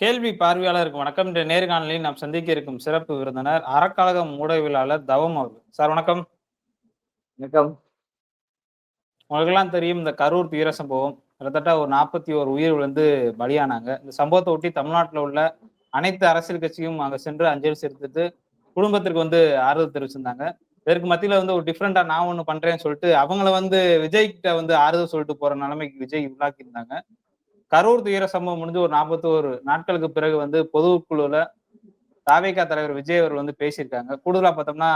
கேள்வி பார்வையாளருக்கு வணக்கம். இன்றைய நேர்காணலில் நாம் சந்திக்க இருக்கும் சிறப்பு விருந்தினர் அறக்கழகம் ஊடகவியலாளர் தவம் அவர்கள். சார் வணக்கம். வணக்கம். உங்களுக்கெல்லாம் தெரியும் இந்த கரூர் துயர சம்பவம். கிட்டத்தட்ட ஒரு நாற்பத்தி ஒரு உயிர் விழுந்து பலியானாங்க. இந்த சம்பவத்தை ஒட்டி தமிழ்நாட்டில் உள்ள அனைத்து அரசியல் கட்சியும் அங்க சென்று அஞ்சலி செலுத்திட்டு குடும்பத்திற்கு வந்து ஆறுதல் தெரிவிச்சிருந்தாங்க. இதற்கு மத்தியில வந்து ஒரு டிஃப்ரெண்டா நான் ஒண்ணு பண்றேன்னு சொல்லிட்டு அவங்கள வந்து விஜய் கிட்ட வந்து ஆறுதல் சொல்லிட்டு போற நிலைமைக்கு விஜய் உள்ளாக்கி இருந்தாங்க. கரூர் துயர சம்பவம் முடிஞ்சு ஒரு நாற்பத்தோரு நாட்களுக்கு பிறகு வந்து பொதுக்குழுல தாவேகா தலைவர் விஜய் அவர் வந்து பேசியிருக்காங்க. கூடுதலா பார்த்தோம்னா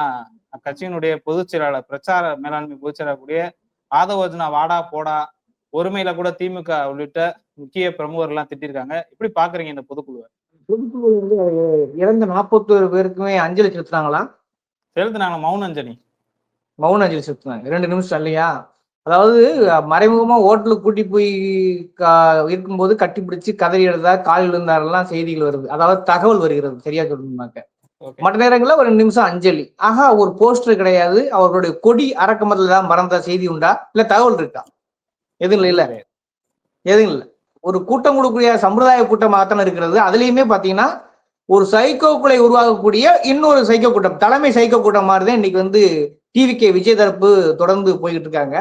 கட்சியினுடைய பொதுச் செயலாளர் பிரச்சார மேலாண்மை பொதுச் செயலாளர் கூடிய ஆதவர்ஜனா வாடா போடா ஒருமையில கூட திமுக உள்ளிட்ட முக்கிய பிரமுகர் எல்லாம் திட்டிருக்காங்க. எப்படி பாக்குறீங்க இந்த பொதுக்குழுவை? பொதுக்குழு வந்து இறந்த நாற்பத்தோரு பேருக்குமே அஞ்சலி செலுத்துனாங்களா? செலுத்தினாங்க மௌன அஞ்சலி. மௌன அஞ்சலி செலுத்துனாங்க. ரெண்டு நிமிஷம் இல்லையா? அதாவது மறைமுகமா ஹோட்டலுக்கு கூட்டி போய் கா- இருக்கும்போது கட்டி பிடிச்சு கதறி எழுதா காலில் இருந்தாரெல்லாம் செய்திகள் வருது. அதாவது தகவல் வருகிறது சரியா சொல்லணும்னாக்க மற்ற நேரங்களில் ஒரு நிமிஷம் அஞ்சலி. ஆஹா ஒரு போஸ்டர் கிடையாது அவர்களுடைய கொடி அரக்கமத்தில் தான் மறந்த செய்தி உண்டா? இல்ல தகவல் இருக்கா? எதுவும் இல்லை இல்ல. எதுவும் இல்லை. ஒரு கூட்டம் கொடுக்கக்கூடிய சம்பிரதாய கூட்டமாகத்தான் இருக்கிறது. அதுலயுமே பாத்தீங்கன்னா ஒரு சைக்கோக்குலை உருவாகக்கூடிய இன்னொரு சைக்கோ கூட்டம் தலைமை சைக்கோ கூட்டம் மாதிரி தான் இன்னைக்கு வந்து டிவிகே விஜய் தரப்பு தொடர்ந்து போய்கிட்டு இருக்காங்க.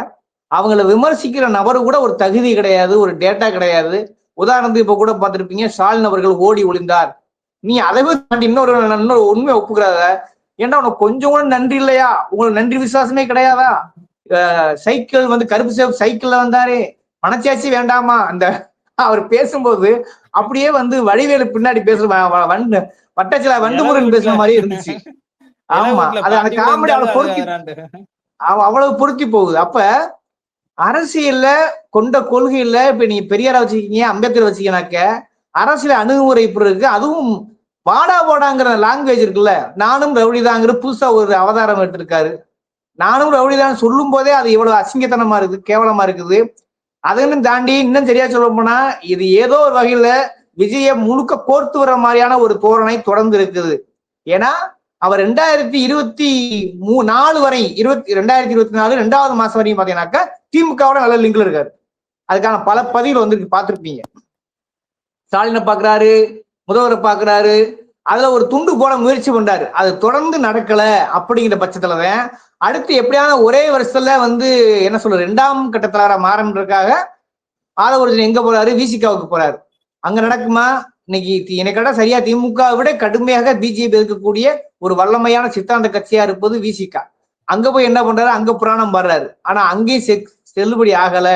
அவங்கள விமர்சிக்கிற நபரு கூட ஒரு தகுதி கிடையாது ஒரு டேட்டா கிடையாது. உதாரணத்துக்கு இப்ப கூட பார்த்திருப்பீங்க ஸ்டாலின் அவர்கள் ஓடி ஒளிந்தார். நீ அதை தாண்டி இன்னொரு இன்னொரு உண்மை ஒப்புக்கிறாத. ஏன்டா உனக்கு கொஞ்சம் கூட நன்றி இல்லையா? உங்களுக்கு நன்றி விசுவாசமே கிடையாதா? சைக்கிள் வந்து கருப்பு சேவ் சைக்கிள்ல வந்தாரே. மனச்சாட்சி வேண்டாமா? அந்த அவர் பேசும்போது அப்படியே வந்து வடிவேலு பின்னாடி பேசுற வண்டு வட்டச்சில வண்டுமுருகன் பேசுற மாதிரியே இருந்துச்சு. ஆமா அது அந்த காமெடி அவளை பொறுக்கி அவ- அவ்வளவு பொருத்தி போகுது. அப்ப அரசியல்ல கொண்ட கொள்கையில இப்ப நீங்க பெரியார வச்சுக்கீங்க அம்பேத்கர் வச்சுக்கினாக்க அரசியல் அணுகுமுறை இப்படி இருக்கு. அதுவும் வாடா போடாங்கிற லாங்குவேஜ் இருக்குல்ல. நானும் ரவுடிதாங்கிற புதுசா ஒரு அவதாரம் எடுத்திருக்காரு. நானும் ரவுடிதான் சொல்லும் போதே அது இவ்வளவு அசிங்கத்தனமா இருக்குது கேவலமா இருக்குது. அதையும் தாண்டி இன்னும் சரியா சொல்ல போனா இது ஏதோ ஒரு வகையில விஜய முழுக்க கோர்த்து வர மாதிரியான ஒரு தோரணை தொடர்ந்து இருக்குது. ஏன்னா அவர் ரெண்டாயிரத்தி இருபத்தி மூ நாலு வரை இருபத்தி ரெண்டாயிரத்தி இருபத்தி நாலு ரெண்டாவது மாசம் வரையும் பாத்தீங்கன்னாக்கா திமுகவோட நல்ல லிங்க்ல இருக்காரு. அதுக்கான பல பதிவுகள் வந்து பார்த்துருப்பீங்க. ஸ்டாலினை பாக்குறாரு முதல்வரை பாக்குறாரு அதுல ஒரு துண்டு போட முயற்சி பண்றாரு. அது தொடர்ந்து நடக்கல அப்படிங்கிற பட்சத்துலதான் அடுத்து எப்படியான ஒரே வருஷத்துல வந்து என்ன சொல்ற ரெண்டாம் கட்ட மாறன்றதுக்காக ஆதவர்ஜன் எங்க போறாரு? விசிகாவுக்கு போறாரு. அங்க நடக்குமா? இன்னைக்கு தி- என்னை சரியா திமுக விட கடுமையாக பிஜேபி இருக்கக்கூடிய ஒரு வல்லமையான சித்தாந்த கட்சியா இருப்பது விசிகா அங்க போய் என்ன பண்றாரு? அங்க புராணம் வர்றாரு ஆனா அங்கேயும் செல்லுபடி ஆகல.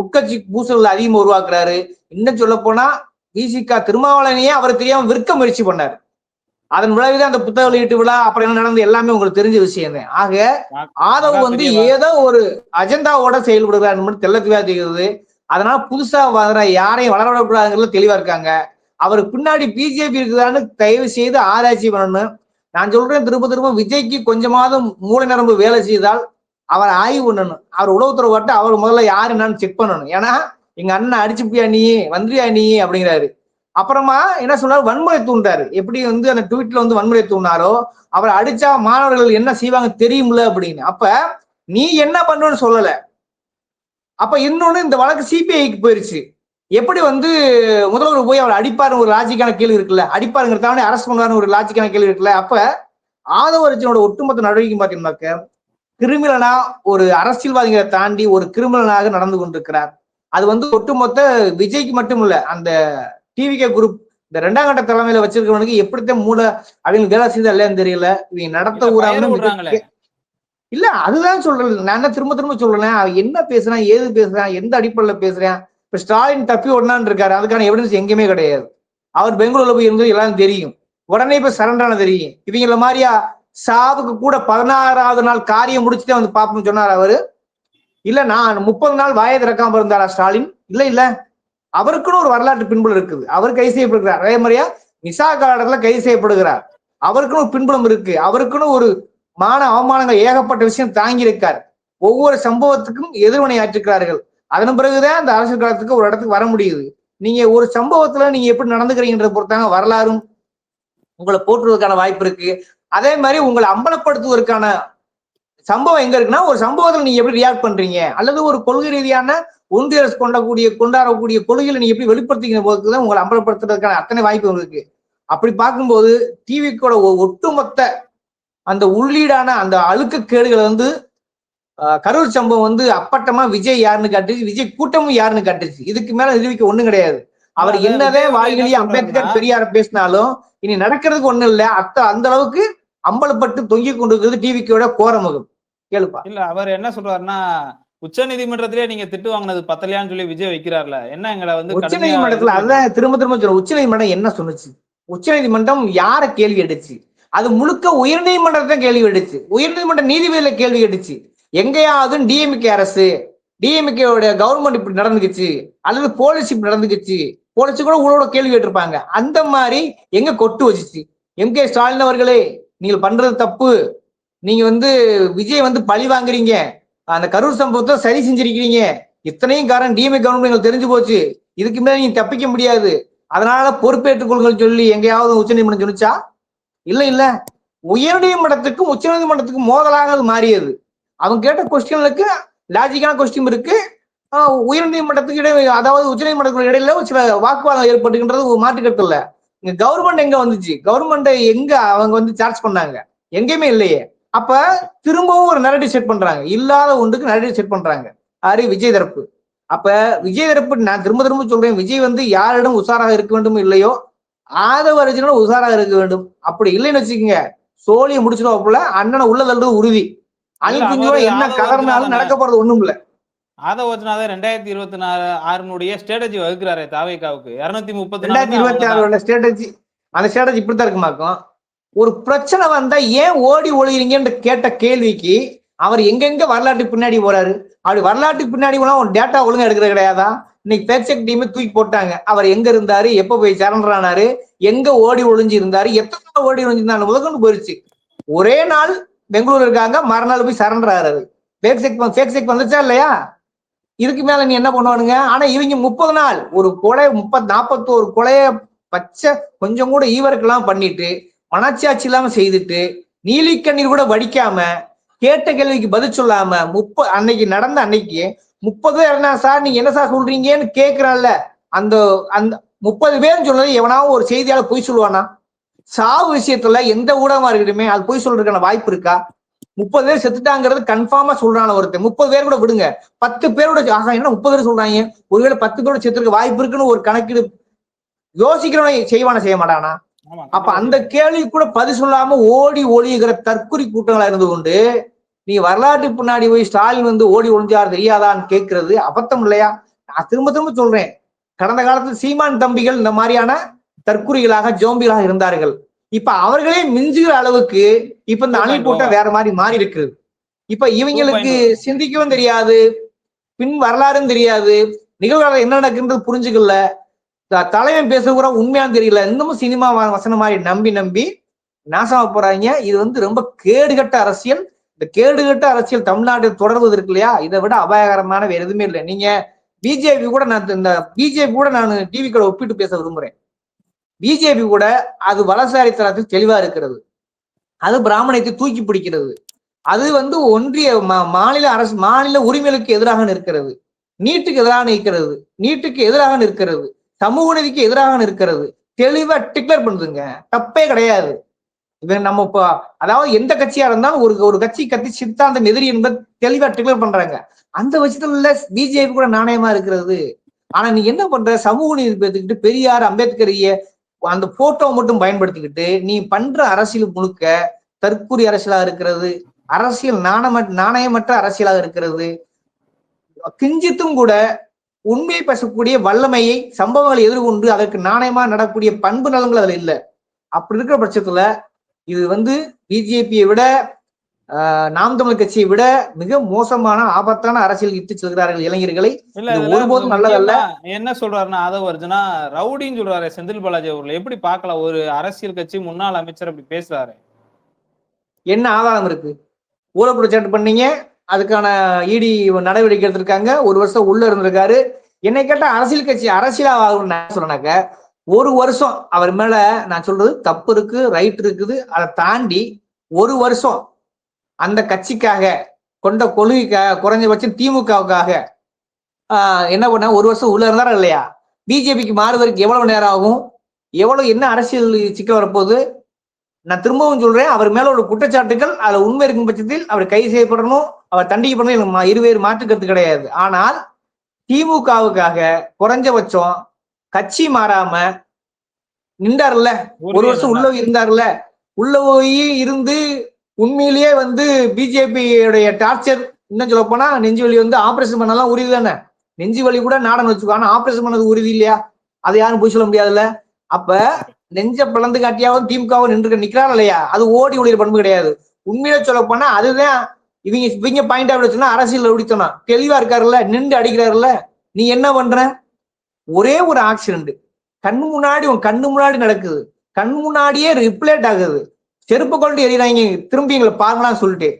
உட்கட்சி பூசல்கள் அதிகமா உருவாக்குறாரு. இன்னும் சொல்ல போனா விசிகா திருமாவளவனையே அவர் தெரியாம விற்க முயற்சி பண்ணாரு. அதன் விளைவுதான் அந்த புத்தக வெளியீட்டு விழா அப்புறம் என்ன நடந்தது எல்லாமே உங்களுக்கு தெரிஞ்ச விஷயம் தான். ஆக ஆதவ் வந்து ஏதோ ஒரு அஜெண்டாவோட செயல்படுகிறார் மட்டும் தெள்ள தெளிவா தெரியுது அதனால புதுசா வர யாரையும் வளர விடக்கூடாதுங்கிறதுல தெளிவா இருக்காங்க. அவர் பின்னாடி பிஜேபி இருக்குதான்னு தயவு செய்து ஆராய்ச்சி பண்ணணும். நான் சொல்றேன் திரும்ப திரும்ப விஜய்க்கு கொஞ்சமாவது மூளை நரம்பு வேலை செய்தால் அவர் ஆய்வு பண்ணணும். அவர் உளவுத்துறை வட்ட அவர் முதல்ல யாரு என்னன்னு செக் பண்ணணும். ஏன்னா எங்க அண்ணன் அடிச்சுப்பியா நீ? வந்திரியா நீ? அப்படிங்கிறாரு. அப்புறமா என்ன சொன்னார்? வன்முறை தூண்டாரு. எப்படி வந்து அந்த ட்வீட்ல வந்து வன்முறை தூண்டாரோ அவர் அடிச்சா மாணவர்கள் என்ன செய்வாங்க தெரியும்ல அப்படின்னு. அப்ப நீ என்ன பண்ணுன்னு சொல்லல. அப்ப இன்னொன்னு இந்த வழக்கு சிபிஐக்கு போயிருச்சு. எப்படி வந்து முதல்வர் போய் அவர் அடிப்பாருன்னு ஒரு லாஜிக்கான கேள்வி இருக்குல்ல. அடிப்பாருங்கிறதாவே அரசு பண்ணுவாருன்னு ஒரு லாஜிக்கான கேள்வி இருக்குல்ல. அப்ப ஆதவரஜனோட ஒட்டுமொத்த நடவடிக்கை பார்த்தீங்கன்னாக்க கிரிமினலா ஒரு அரசியல்வாதிகளை தாண்டி ஒரு கிரிமினலாக நடந்து கொண்டிருக்கிறார். அது வந்து ஒட்டுமொத்த விஜய்க்கு மட்டும் இல்ல அந்த டிவிகே குரூப் இந்த ரெண்டாம் கட்ட தலைமையில வச்சிருக்கவனுக்கு எப்படித்தான் மூல அவங்க வேலை செய்தா இல்லையான்னு தெரியல. இவங்க நடத்த விடாம இல்ல அதுதான் சொல்றேன். நான் என்ன திரும்ப திரும்ப சொல்றேன் என்ன பேசுறான் ஏது பேசுறான் எந்த அடிப்படையில பேசுறான் இப்ப ஸ்டாலின் தப்பி ஓடனான்னு இருக்காரு. அதுக்கான எவிடன்ஸ் எங்கேயுமே கிடையாது. அவர் பெங்களூர்ல போய் இருந்தது எல்லாம் தெரியும். உடனே இப்ப சரண்டான தெரியும். இவங்கள மாதிரியா சாவுக்கு கூட பதினாறாவது நாள் காரியம் முடிச்சுட்டே வந்து பார்ப்போம்னு சொன்னார் அவரு. இல்ல நான் முப்பது நாள் வாயை திறக்காம இருந்தாரா ஸ்டாலின்? இல்ல இல்ல. அவருக்குன்னு ஒரு வரலாற்று பின்புலம் இருக்குது. அவர் கைது செய்யப்படுகிறார். அதே மாதிரியா நிசா காலத்துல கைது செய்யப்படுகிறார். அவருக்குன்னு ஒரு பின்புலம் இருக்கு. அவருக்குன்னு ஒரு மான அவமானங்கள் ஏகப்பட்ட விஷயம் தாங்கி இருக்கார். ஒவ்வொரு சம்பவத்துக்கும் எதிர்வினை ஆற்றுக்கிறார்கள் அதன் பிறகுதான் அந்த அரசியல் காலத்துக்கு ஒரு இடத்துக்கு வர முடியுது. நீங்க ஒரு சம்பவத்துல நீங்க எப்படி நடந்துக்கிறீங்கன்றத பொறுத்தாங்க வரலாறும் உங்களை போற்றுவதற்கான வாய்ப்பு இருக்கு. அதே மாதிரி உங்களை அம்பலப்படுத்துவதற்கான சம்பவம் எங்க இருக்குன்னா ஒரு சம்பவத்துல நீங்க எப்படி ரியாக்ட் பண்றீங்க? அல்லது ஒரு கொள்கை ரீதியான ஒன்றிய அரசு கொண்டக்கூடிய கொண்டாடக்கூடிய கொள்கைகளை நீங்க எப்படி வெளிப்படுத்திக்கிற போது தான் உங்களை அம்பலப்படுத்துறதுக்கான அத்தனை வாய்ப்பு உங்களுக்கு அப்படி பார்க்கும்போது டிவிக்கோட ஒட்டுமொத்த அந்த உள்ளீடான அந்த அழுக்கு கேடுகளை வந்து கரூர் சம்பவம் வந்து அப்பட்டமா விஜய் யாருன்னு காட்டுச்சு விஜய் கூட்டமும் யாருன்னு காட்டுச்சு. இதுக்கு மேல நிரூபிக்க ஒண்ணும் கிடையாது. அவர் என்னதே என்ன அம்பேத்கர் பெரியார பேசினாலும் இனி நடக்கிறதுக்கு ஒண்ணும் இல்ல. அத்த அந்த அளவுக்கு அம்பலப்பட்டு தொங்கிக் கொண்டிருக்கிறது டிவிக்கோட கோரமுகம். கேளுப்பா. இல்ல அவர் என்ன சொல்றாருன்னா உச்ச நீதிமன்றத்திலே நீங்க திட்டு வாங்கினது பத்தலையான்னு சொல்லி விஜய் வைக்கிறார்ல என்ன எங்களை வந்து உச்ச நீதிமன்றத்துல அதான் திரும்ப திரும்ப சொல்றேன். உச்ச நீதிமன்றம் என்ன சொன்னுச்சு? உச்ச நீதிமன்றம் யார கேள்வி எடுச்சு? அது முழுக்க உயர் நீதிமன்றத்தை கேள்வி எடுச்சு. உயர் நீதிமன்ற நீதிபதியில கேள்வி எடுச்சு. எங்கேயாவது டிஎம்கே அரசு டிஎம்கே உடைய கவர்மெண்ட் இப்படி நடந்துக்குச்சு அல்லது போலீஸ் இப்படி நடந்துக்குச்சு போலீஸ் கூட உங்களோட கேள்வி கேட்டிருப்பாங்க. அந்த மாதிரி எங்க கொட்டு வச்சுச்சு? எம் கே ஸ்டாலின் அவர்களே நீங்கள் பண்றது தப்பு. நீங்க வந்து விஜய் வந்து பழி வாங்குறீங்க. அந்த கரூர் சம்பவத்தை சரி செஞ்சிருக்கிறீங்க. இத்தனையும் காரணம் டிஎம்ஏ கவர்மெண்ட் எங்களுக்கு தெரிஞ்சு போச்சு. இதுக்கு மேல நீங்க தப்பிக்க முடியாது. அதனால பொறுப்பேற்றுக் கொள்ளுங்கள் சொல்லி எங்கேயாவது உச்சநீதிமன்றம் சொல்லிச்சா இல்ல இல்ல. உயர்நீதிமன்றத்துக்கும் உச்சநீதிமன்றத்துக்கும் மோதலாக அது மாறியது. அவங்க கேட்ட கொஸ்டின்களுக்கு லாஜிக்கான கொஸ்டின் இருக்கு. உயர்நீதிமன்றத்துக்கு இடையே அதாவது உச்சநீதிமன்றத்துக்கு இடையில ஒரு சில வாக்குவாதம் ஏற்பட்டுகின்றது ஒரு மாற்று இங்க கவர்மெண்ட் எங்க வந்துச்சு? கவர்மெண்ட் எங்க அவங்க வந்து சார்ஜ் பண்ணாங்க? எங்கேயுமே இல்லையே. அப்ப திரும்பவும் ஒரு நரேட்டிவ் செட் பண்றாங்க. இல்லாத ஒன்றுக்கு நரேட்டிவ் செட் பண்றாங்க. யாரு விஜய் தரப்பு. அப்ப விஜய் தரப்பு நான் திரும்ப திரும்ப சொல்றேன் விஜய் வந்து யாரிடம் உஷாராக இருக்க வேண்டும் இல்லையோ ஆதவ அர்ஜுனோட உஷாராக இருக்க வேண்டும். அப்படி இல்லைன்னு வச்சுக்கோங்க. சோழியை முடிச்சிடும் அண்ணனை உள்ள தள்ளுறது உறுதி. அணில் குஞ்சோட என்ன கலர்னாலும் நடக்க போறது ஒண்ணும் இல்ல ஆதவஜனாதான் ரெண்டாயிரத்தி இருபத்தி நாலு ஆறுனுடைய ஸ்ட்ராட்டஜி வகுக்கிறாரு தாவேகாவுக்கு இருநூத்தி முப்பத்தி ரெண்டாயிரத்தி இருபத்தி ஆறோட ஸ்ட்ராட்டஜி அந்த ஸ்ட்ராட்டஜி இப்படித்தான் இருக்குமாக்கும் ஒரு பிரச்சனை வந்தா ஏன் ஓடி ஒளிகிறீங்கன்னு கேட்ட கேள்விக்கு அவர் எங்கெங்க வரலாற்றுக்கு பின்னாடி போறாரு? அப்படி வரலாற்றுக்கு பின்னாடி போனா டேட்டா ஒழுங்கா எடுக்கிறது கிடையாதா? இன்னைக்கு பேக்செக் டீம் தூக்கி போட்டாங்க. அவர் எங்க இருந்தாரு? எப்ப போய் சரண்டர் ஆனாரு எங்க ஓடி ஒளிஞ்சு இருந்தாரு? எத்தனை ஓடி ஒளிஞ்சிருந்தாரு முதற்கொண்டு போயிருச்சு. ஒரே நாள் பெங்களூர் இருக்காங்க. மறுநாள் போய் சரண்டர் ஆறாரு பேக்செக் பேக்செக் வந்துச்சா இல்லையா? இதுக்கு மேல நீ என்ன பண்ணுவானுங்க? ஆனா இவங்க முப்பது நாள் ஒரு கொலை முப்பது நாற்பத்தோரு கொலைய பச்சை கொஞ்சம் கூட ஈவருக்கெல்லாம் பண்ணிட்டு மனச்சாட்சி இல்லாம செய்துட்டு நீலிக்கண்ணீர் கூட வடிக்காம கேட்ட கேள்விக்கு பதில் சொல்லாம முப்ப அன்னைக்கு நடந்த அன்னைக்கு முப்பது பேர் என்ன சார் நீங்க என்ன சார் சொல்றீங்கன்னு கேக்குறான்ல? அந்த அந்த முப்பது பேர் சொன்னது எவனாவும் ஒரு செய்தியால பொய் சொல்லுவானா? சாவு விஷயத்துல எந்த ஊடகமா இருக்கட்டுமே அது பொய் சொல்றதுக்கான வாய்ப்பு இருக்கா? முப்பது பேர் செத்துட்டாங்கிறது கன்ஃபார்மா சொல்றான ஒருத்தர். முப்பது பேர் கூட விடுங்க. பத்து பேரோட ஆகா என்ன முப்பது பேர் சொல்றாங்க. ஒருவேளை பத்து பேரோட செத்துருக்க வாய்ப்பு இருக்குன்னு ஒரு கணக்கீடு யோசிக்கிறவன் செய்வான செய்ய மாட்டானா? அப்ப அந்த கேள்வி கூட பதில் சொல்லாம ஓடி ஒளிகிற தற்குறி கூட்டங்களா இருந்து கொண்டு நீ வரலாற்று பின்னாடி போய் ஸ்டாலின் வந்து ஓடி ஒளிஞ்சார் தெரியாதான்னு கேட்கறது அபத்தம் இல்லையா? நான் திரும்ப திரும்ப சொல்றேன். கடந்த காலத்தில் சீமான் தம்பிகள் இந்த மாதிரியான தற்குறிகளாக ஜோம்பிகளாக இருந்தார்கள். இப்ப அவர்களே மிஞ்சுகிற அளவுக்கு இப்ப இந்த அணில் கூட்டம் வேற மாதிரி மாறி இருக்குது இப்ப இவங்களுக்கு சிந்திக்கவும் தெரியாது பின் வரலாறும் தெரியாது. நிகழ்வுகள் என்ன நடக்குன்றது புரிஞ்சுக்கல. த- தலைவன் பேசுறது கூட உண்மையானு தெரியல. இன்னமும் சினிமா வசனம் மாதிரி நம்பி நம்பி நாசமா போறாங்க. இது வந்து ரொம்ப கேடுகட்ட அரசியல். இந்த கேடுகட்ட அரசியல் தமிழ்நாட்டில் தொடர்வது இருக்கு இல்லையா? இதை விட அபாயகரமான வேற எதுவுமே இல்லை. நீங்க பிஜேபி கூட நான் இந்த பிஜேபி கூட நான் டிவி கூட ஒப்பிட்டு பேச விரும்புறேன். பிஜேபி கூட அது வலசாரி தளத்தில் தெளிவா இருக்கிறது. அது பிராமணத்தை தூக்கி பிடிக்கிறது. அது வந்து ஒன்றிய மா- மாநில அரசு மாநில உரிமைகளுக்கு எதிராக நிற்கிறது. நீட்டுக்கு எதிராக நிற்கிறது. நீட்டுக்கு எதிராக நிற்கிறது. சமூக நீதிக்கு எதிராக நிற்கிறது. தெளிவா டிக்ளேர் பண்ணுதுங்க. தப்பே கிடையாது. இவன் நம்ம இப்போ அதாவது எந்த கட்சியா இருந்தாலும் ஒரு ஒரு கட்சி கத்தி சித்தாந்தம் எதிரி என்பது தெளிவா டிக்ளேர் பண்றாங்க. அந்த விஷயத்துல பிஜேபி கூட நாணயமா இருக்கிறது. ஆனா நீ என்ன பண்ற? சமூக நீதி பேத்துக்கிட்டு பெரியார் அம்பேத்கரிய அந்த போட்டோ மட்டும் பயன்படுத்திக்கிட்டு நீ பண்ற அரசியல் முழுக்க தற்கூறி அரசியலாக இருக்கிறது அரசியல் நாணம நாணயமற்ற அரசியலாக இருக்கிறது கிஞ்சித்தும் கூட உண்மையை பேசக்கூடிய வல்லமையை சம்பவங்களை எதிர்கொண்டு அதற்கு நாணயமா நடக்கூடிய பண்பு நலங்கள் அதுல இல்லை. அப்படி இருக்கிற பட்சத்துல இது வந்து பிஜேபியை விட நாம் தமிழ் கட்சியை விட மிக மோசமான ஆபத்தான அரசியல் இட்டு செல்கிறார்கள் இளைஞர்களை. ஒருபோதும் நல்லதல்ல. என்ன சொல்றாருன்னா ஆதவ அர்ஜுனா ரவுடின்னு சொல்றாரு செந்தில் பாலாஜி அவர்களை. எப்படி பார்க்கலாம் ஒரு அரசியல் கட்சி முன்னாள் அமைச்சர் அப்படி பேசுறாரு. என்ன ஆதாரம் இருக்கு? ஊழல் பண்ணீங்க அதுக்கான இடி நடவடிக்கை எடுத்திருக்காங்க ஒரு வருஷம் உள்ள இருந்திருக்காரு. என்னை கேட்டா அரசியல் கட்சி அரசியலா ஆகணும்னு நான் சொன்னாக்க ஒரு வருஷம் அவர் மேல நான் சொல்றது தப்பு இருக்கு ரைட் இருக்குது. அதை தாண்டி ஒரு வருஷம் அந்த கட்சிக்காக கொண்ட கொள்கைக்காக குறைஞ்சபட்சம் திமுகவுக்காக என்ன பண்ண ஒரு வருஷம் உள்ள இருந்தாரா இல்லையா? பிஜேபிக்கு மாறுவதற்கு எவ்வளவு நேரம் ஆகும்? எவ்வளவு என்ன அரசியல் சிக்கல் வரப்போகுது? நான் திரும்பவும் சொல்றேன் அவர் மேல ஒரு குற்றச்சாட்டுகள் அதுல உண்மை இருக்கும் பட்சத்தில் அவர் கைது செய்யப்படணும் அவர் தண்டிக்கப்படணும் எனக்கு இருவேறு மாற்று கருத்து கிடையாது. ஆனால் திமுகவுக்காக குறைஞ்சபட்சம் கட்சி மாறாம நின்றார்ல ஒரு வருஷம் உள்ள இருந்தார்ல உள்ள போய் இருந்து உண்மையிலேயே வந்து பிஜேபியுடைய டார்ச்சர் இன்னும் சொல்ல போனா நெஞ்சு வலி வந்து ஆபரேஷன் பண்ணலாம் உறுதி தானே? நெஞ்சு வலி கூட நாடன் வச்சுக்கோ. ஆனா ஆபரேஷன் பண்ணது உறுதி இல்லையா? அதை யாரும் போய் சொல்ல முடியாதுல்ல? அப்ப நெஞ்ச பிளந்து காட்டியாவும் திமுகவும் நின்று நிக்கிறாங்க இல்லையா? அது ஓடி ஒளிர பண்பு கிடையாது. உண்மையில சொல்ல போனா அதுதான் இவங்க இவங்க பாயிண்ட் ஆஃப் சொன்னா அரசியல் ஒடித்தனா தெளிவா இருக்காருல்ல? நின்று அடிக்கிறாருல்ல? நீ என்ன பண்ற? ஒரே ஒரு ஆக்சிடென்ட் கண்ணு முன்னாடி உன் கண்ணு முன்னாடி நடக்குது. கண் முன்னாடியே ரிப்ளேட் ஆகுது. செருப்பு கொண்டு எறிகிறாங்க திரும்பி எங்களை பாருங்களான்னு சொல்லிட்டு.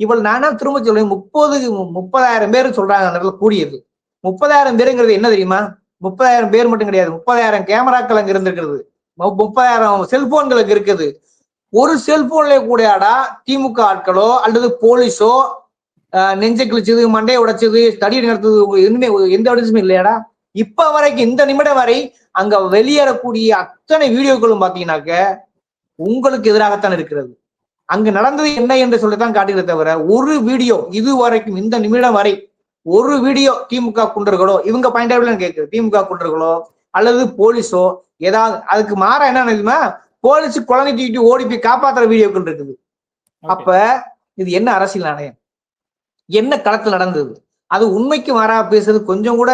இவள் நானா திரும்ப சொல்றேன் முப்பது முப்பதாயிரம் பேர் சொல்றாங்க அந்த இடத்துல கூடியது. முப்பதாயிரம் பேருங்கிறது என்ன தெரியுமா? முப்பதாயிரம் பேர் மட்டும் கிடையாது. முப்பதாயிரம் கேமராக்கள் அங்க இருந்திருக்கிறது. முப்பதாயிரம் செல்போன்கள் அங்க இருக்குது. ஒரு செல்போன்ல கூடயாடா திமுக ஆட்களோ அல்லது போலீஸோ நெஞ்சை கிழிச்சது மண்டையை உடைச்சது தடி நடத்தது எதுவுமே எந்த அடிச்சுமே இல்லையாடா? இப்ப வரைக்கும் இந்த நிமிடம் வரை அங்க வெளியேறக்கூடிய அத்தனை வீடியோக்களும் பாத்தீங்கன்னாக்க உங்களுக்கு எதிராகத்தான் இருக்கிறது. அங்கு நடந்தது என்ன என்று சொல்லித்தான் காட்டுகிறத தவிர ஒரு வீடியோ இது வரைக்கும் இந்த நிமிடம் வரை ஒரு வீடியோ திமுக குண்டர்களோ இவங்க பாயிண்ட் ஆஃப் கேட்குது திமுக குண்டர்களோ அல்லது போலீஸோ ஏதாவது அதுக்கு மாற என்ன தெரியுமா? போலீஸ் குழந்தை தூக்கிட்டு ஓடி போய் காப்பாத்துற வீடியோக்கள் இருக்குது. அப்ப இது என்ன அரசியல் நாணயம்? என்ன களத்தில் நடந்தது? அது உண்மைக்கு மாறா பேசுறது கொஞ்சம் கூட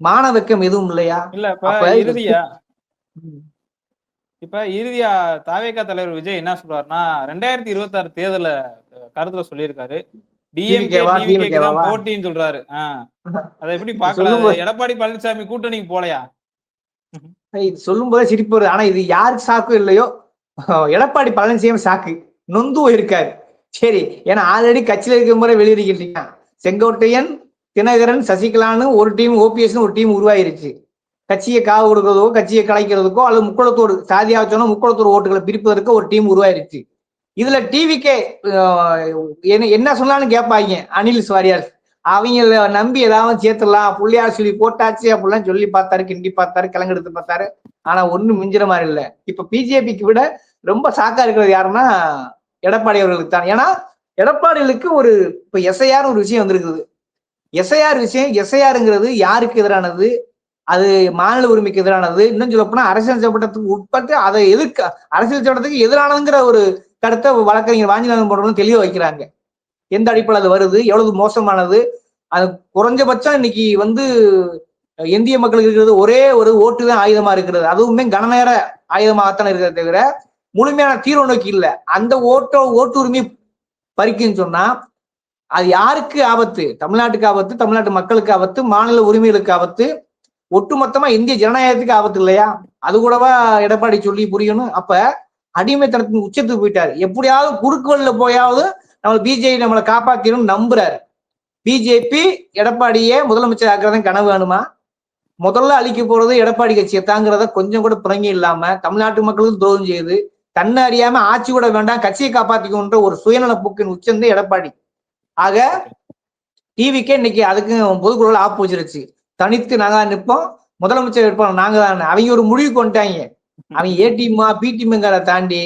மான வெக்கம் எதுவும் இல்லையா? இல்ல இறுதியா? இப்ப இறுதியா தாவேகா தலைவர் விஜய் என்ன சொல்றாருன்னா ரெண்டாயிரத்தி இருபத்தி ஆறு தேர்தல கருத்துல சொல்லியிருக்காரு. டிஎம்கே? போட்டின்னு சொல்றாரு. அதை எப்படி. பாக்கலாம் எடப்பாடி பழனிசாமி கூட்டணிக்கு போலையா? இது சொல்லும் போதே சிரிப்பு வருது. ஆனா இது யாருக்கு சாக்கும் இல்லையோ? எடப்பாடி பழனிசாமி சாக்கு. நொந்து போயிருக்காரு. சரி ஏன்னா ஆல்ரெடி கட்சியில இருக்கிற முறை வெளியிருக்கீங்க செங்கோட்டையன் தினகரன் சசிகலான்னு ஒரு டீம் ஓபிஎஸ்னு ஒரு டீம் உருவாயிருச்சு. கட்சியை காவு கொடுக்கறதுக்கோ கட்சியை கலைக்கிறதுக்கோ அல்லது முக்குளத்தோடு சாதியாக சொன்னா முக்குளத்தோடு ஓட்டுகளை பிரிப்பதற்கு ஒரு டீம் உருவாயிருச்சு. இதுல டிவிக்கே என்ன என்ன சொன்னாலும் கேட்பாங்க அனில் வாரியார் அவங்கள நம்பி ஏதாவது சேர்த்துடலாம் புள்ளியார் சொல்லி போட்டாச்சு அப்படிலாம் சொல்லி பார்த்தாரு கிண்டி பார்த்தாரு கிளங்கெடுத்து பார்த்தாரு. ஆனா ஒன்றும் மிஞ்சிற மாதிரி இல்லை. இப்ப பிஜேபிக்கு விட ரொம்ப சாக்கா இருக்கிறது யாருன்னா எடப்பாடி அவர்களுக்கு தான். ஏன்னா எடப்பாடிகளுக்கு ஒரு இப்ப எஸ்ஐஆர் ஒரு விஷயம் வந்திருக்குது. எஸ்ஐஆர் விஷயம் எஸ்ஐஆருங்கிறது யாருக்கு எதிரானது? அது மாநில உரிமைக்கு எதிரானது. இன்னும் சொல்ல போனா அரசியல் சட்டத்துக்கு உட்பட்டு அதை எதிர்க்க அரசியல் சட்டத்துக்கு எதிரானதுங்கிற ஒரு கருத்தை வழக்கறிஞர் வாஞ்சிநாதன் போன்றவங்க தெளிவா வைக்கிறாங்க. எந்த அடிப்படையில் அது வருது? எவ்வளவு மோசமானது? அது குறைஞ்சபட்சம் இன்னைக்கு வந்து இந்திய மக்களுக்கு இருக்கிறது ஒரே ஒரு ஓட்டு தான் ஆயுதமா இருக்கிறது. அதுவுமே கனநேர ஆயுதமாகத்தான் இருக்கிறத தவிர முழுமையான தீர்வு நோக்கி இல்லை. அந்த ஓட்டோ ஓட்டு உரிமை பறிக்குன்னு சொன்னா அது யாருக்கு ஆபத்து? தமிழ்நாட்டுக்கு ஆபத்து தமிழ்நாட்டு மக்களுக்கு ஆபத்து மாநில உரிமைகளுக்கு ஆபத்து ஒட்டுமொத்தமா இந்திய ஜனநாயகத்துக்கு ஆபத்து இல்லையா? அது கூடவா எடப்பாடி சொல்லி புரியணும். அப்ப அடிமைத்தனத்தின் உச்சத்துக்கு போயிட்டாரு. எப்படியாவது குறுக்கு வழியில போயாவது நம்ம பிஜேபி நம்மளை காப்பாத்திடும் நம்புறாரு. பிஜேபி எடப்பாடியே முதலமைச்சர் ஆக்குறதும் கனவு வேணுமா? முதல்ல அழிக்க போறது எடப்பாடி கட்சியை தாங்கிறத கொஞ்சம் கூட புறங்கி இல்லாம தமிழ்நாட்டு மக்களுக்கு துரோகம் செய்யுது. தன்னை அறியாம ஆட்சி கூட வேண்டாம் கட்சியை காப்பாத்திக்கொன்ற ஒரு சுயநல போக்கின் உச்சந்தே எடப்பாடி. ஆக டிவிக்கே இன்னைக்கு அதுக்கு பொதுக்குழுவில் ஆப்பு வச்சிருச்சு. தனித்து நாங்க தான் நிற்போம். முதலமைச்சர் இருப்போம் நாங்க தான். அவங்க ஒரு முடிவு கொண்டுட்டாங்க. அவங்க ஏ டீமா பி டீமுங்கிறத தாண்டி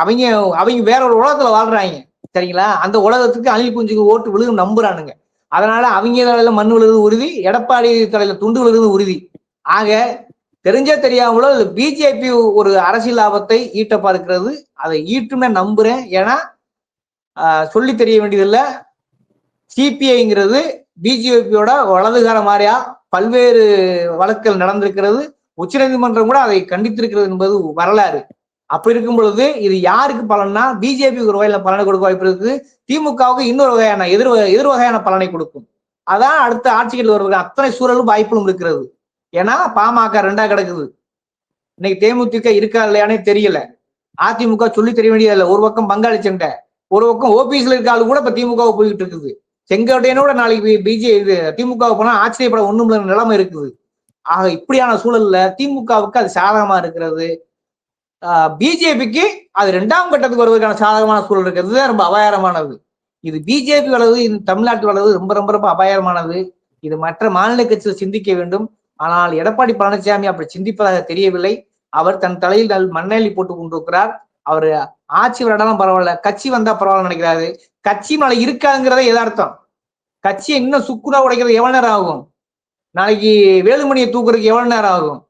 அவங்க அவங்க வேற ஒரு உலகத்துல வாழ்றாங்க. சரிங்களா? அந்த உலகத்துக்கு அணில் குஞ்சுக்கு ஓட்டு விழுகும் நம்புறானுங்க. அதனால அவங்க தலையில மண் விழுது உறுதி எடப்பாடி தலையில துண்டு விழுது உறுதி. ஆக தெரிஞ்சே தெரியாமலோ பிஜேபி ஒரு அரசியல் லாபத்தை ஈட்ட பார்க்கிறது அதை ஈட்டுமே நம்புறேன். ஏன்னா சொல்லி தெரிய வேண்டியதில்லை. சிபிஐங்கிறது பிஜேபியோட வலதுகார மாதிரியா பல்வேறு வழக்குகள் நடந்திருக்கிறது. உச்சநீதிமன்றம் கூட அதை கண்டித்திருக்கிறது என்பது வரலாறு. அப்படி இருக்கும் பொழுது இது யாருக்கு பலன்னா? பிஜேபிக்கு ஒரு வகையில பலனை கொடுக்க வாய்ப்பு இருக்குது. திமுகவுக்கு இன்னொரு வகையான எதிர் எதிர் வகையான பலனை கொடுக்கும். அதான் அடுத்த ஆட்சிகள் வருவதற்கு அத்தனை சூழலும் வாய்ப்பும் இருக்கிறது. ஏன்னா பாமக ரெண்டா கிடக்குது. இன்னைக்கு தேமுதிக இருக்கா இல்லையானே தெரியல. அதிமுக சொல்லி தெரிய வேண்டியதில்லை. ஒரு பக்கம் பங்காளி சண்டை ஒரு பக்கம் ஓபிஎஸ்ல இருக்க ஆளு கூட இப்ப திமுக போய்கிட்டு இருக்குது. செங்கோட்டையனோட நாளைக்கு பிஜே இது திமுக போனா ஆச்சரியப்பட ஒண்ணும் நிலைமை இருக்குது. ஆக இப்படியான சூழல்ல திமுகவுக்கு அது சாதகமா இருக்கிறது. பிஜேபிக்கு அது ரெண்டாம் கட்டத்துக்கு வருவதற்கான சாதகமான சூழல் இருக்கிறது. தான் ரொம்ப அபாயகரமானது. இது பிஜேபி வளர்வு இந்த தமிழ்நாட்டு வளர்வு ரொம்ப ரொம்ப ரொம்ப அபாயகரமானது. இது மற்ற மாநில கட்சிகள் சிந்திக்க வேண்டும். ஆனால் எடப்பாடி பழனிசாமி அப்படி சிந்திப்பதாக தெரியவில்லை. அவர் தன் தலையில் நல் மண்ணெல்லி போட்டு கொண்டிருக்கிறார். அவர் ஆட்சி விளையாடாலும் பரவாயில்ல கட்சி வந்தா பரவாயில்ல நினைக்கிறாரு. கட்சி மலை இருக்காதுங்கிறத எதார்த்தம் கட்சியை இன்னும் சுக்குனா உடைக்கிறது எவ்வளவு நேரம் ஆகும்? நாளைக்கு வேலுமணியை தூக்குறதுக்கு எவ்வளவு நேரம் ஆகும்?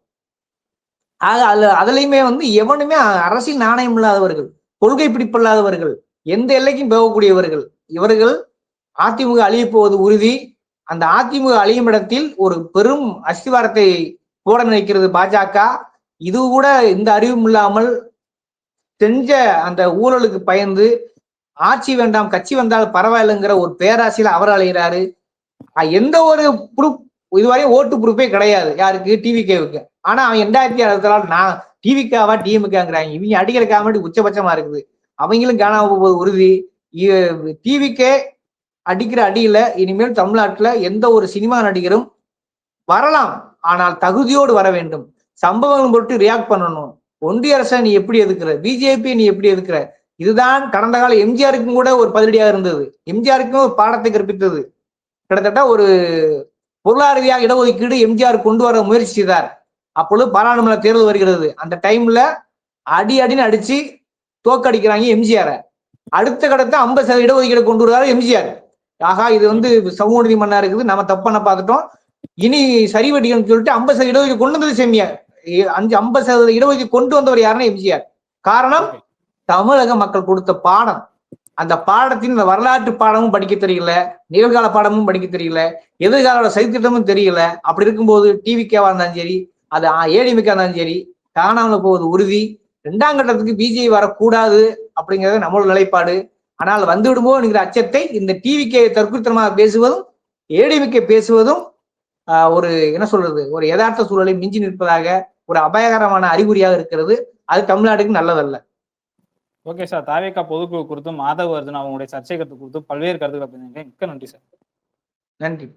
ஆக அதுல அதுலயுமே வந்து எவனுமே அரசியல் நாணயம் இல்லாதவர்கள் கொள்கை பிடிப்பில்லாதவர்கள் எந்த எல்லைக்கும் போகக்கூடியவர்கள் இவர்கள் அதிமுக அழிய போவது உறுதி. அந்த அதிமுக அழியும் இடத்தில் ஒரு பெரும் அஸ்திவாரத்தை போட நினைக்கிறது பாஜக. இது கூட இந்த அறிவும் இல்லாமல் செஞ்ச அந்த ஊழலுக்கு பயந்து ஆட்சி வேண்டாம் கட்சி வந்தால் பரவாயில்லைங்கிற ஒரு பேராசையில அவர் அலைகிறாரு எந்த ஒரு ப்ரூஃப் இதுவரையும் ஓட்டு ப்ரூஃபே கிடையாது யாருக்கு? டிவிகேவுக்கு ஆனா அவன் ரெண்டாயிரத்தி அறுபத்தி நான் டிவிக்காவா டிஎம்காங்கிறாங்க இவங்க அடிக்கிறக்காக வேண்டி உச்சபட்சமா இருக்குது. அவங்களும் காணாம போவது உறுதி. டிவிக்கே அடிக்கிற அடியில இனிமேல் தமிழ்நாட்டுல எந்த ஒரு சினிமா நடிகரும் வரலாம். ஆனால் தகுதியோடு வர வேண்டும். சம்பவங்கள் பொருட்டு ரியாக்ட் பண்ணணும். ஒன்றிய அரசை நீ எப்படி எதுக்குற பிஜேபி நீ எப்படி எதுக்குற இதுதான் கடந்த கால எம்ஜிஆருக்கும் கூட ஒரு பதிலடியாக இருந்தது. எம்ஜிஆருக்கும் ஒரு பாடத்தை கற்பித்தது. கிட்டத்தட்ட ஒரு பொருளாதார ரீதியாக இடஒதுக்கீடு எம்ஜிஆர் கொண்டு வர முயற்சி செய்தார். அப்பொழுது பாராளுமன்ற தேர்தல் வருகிறது. அந்த டைம்ல அடி அடின்னு அடிச்சு தோக்கடிக்கிறாங்க எம்ஜிஆரை. அடுத்த கடத்த ஐம்பது சதவீத இடஒதுக்கீடு கொண்டு வருவாரு எம்ஜிஆர். ஆகா இது வந்து சமூக நீதி மண்ணா இருக்குது? நம்ம தப்பான பார்த்துட்டோம். இனி சரி சொல்லிட்டு ஐம்பது சதவீத இடஒதுக்கீடு கொண்டு வந்தது செம்மியார் அஞ்சு ஐம்பது சதவீத இடஒதுக்கீடு கொண்டு வந்தவர் யாருன்னா எம்ஜிஆர். காரணம் தமிழக மக்கள் கொடுத்த பாடம். அந்த பாடத்தின் இந்த வரலாற்று பாடமும் படிக்க தெரியல நிகழ்கால பாடமும் படிக்க தெரியல எதிர்கால சரித்திரமும் தெரியல. அப்படி இருக்கும்போது டிவிக்கேவா இருந்தாலும் சரி அது ஏடிமிக்கா இருந்தாலும் சரி காணாமல் போவது உறுதி. ரெண்டாம் கட்டத்துக்கு பிஜேபி வரக்கூடாது அப்படிங்கிறது நம்மளோட நிலைப்பாடு. ஆனால் வந்து விடுமோ என்கிற அச்சத்தை இந்த டிவிக்கே தற்குத்தனமாக பேசுவதும் ஏடிமிக்க பேசுவதும் ஒரு என்ன சொல்றது ஒரு யதார்த்த சூழலை மிஞ்சி நிற்பதாக ஒரு அபாயகரமான அறிகுறியாக இருக்கிறது. அது தமிழ்நாட்டுக்கு நல்லதல்ல. Okay sir. தாவேக்கா பொதுக்குழு குறித்தும் மாதவ அர்ஜுன் அவங்களுடைய சர்ச்சை கருத்து குறித்தும் பல்வேறு கருத்துக்களை பதினீங்க மிக்க நன்றி சார். நன்றி.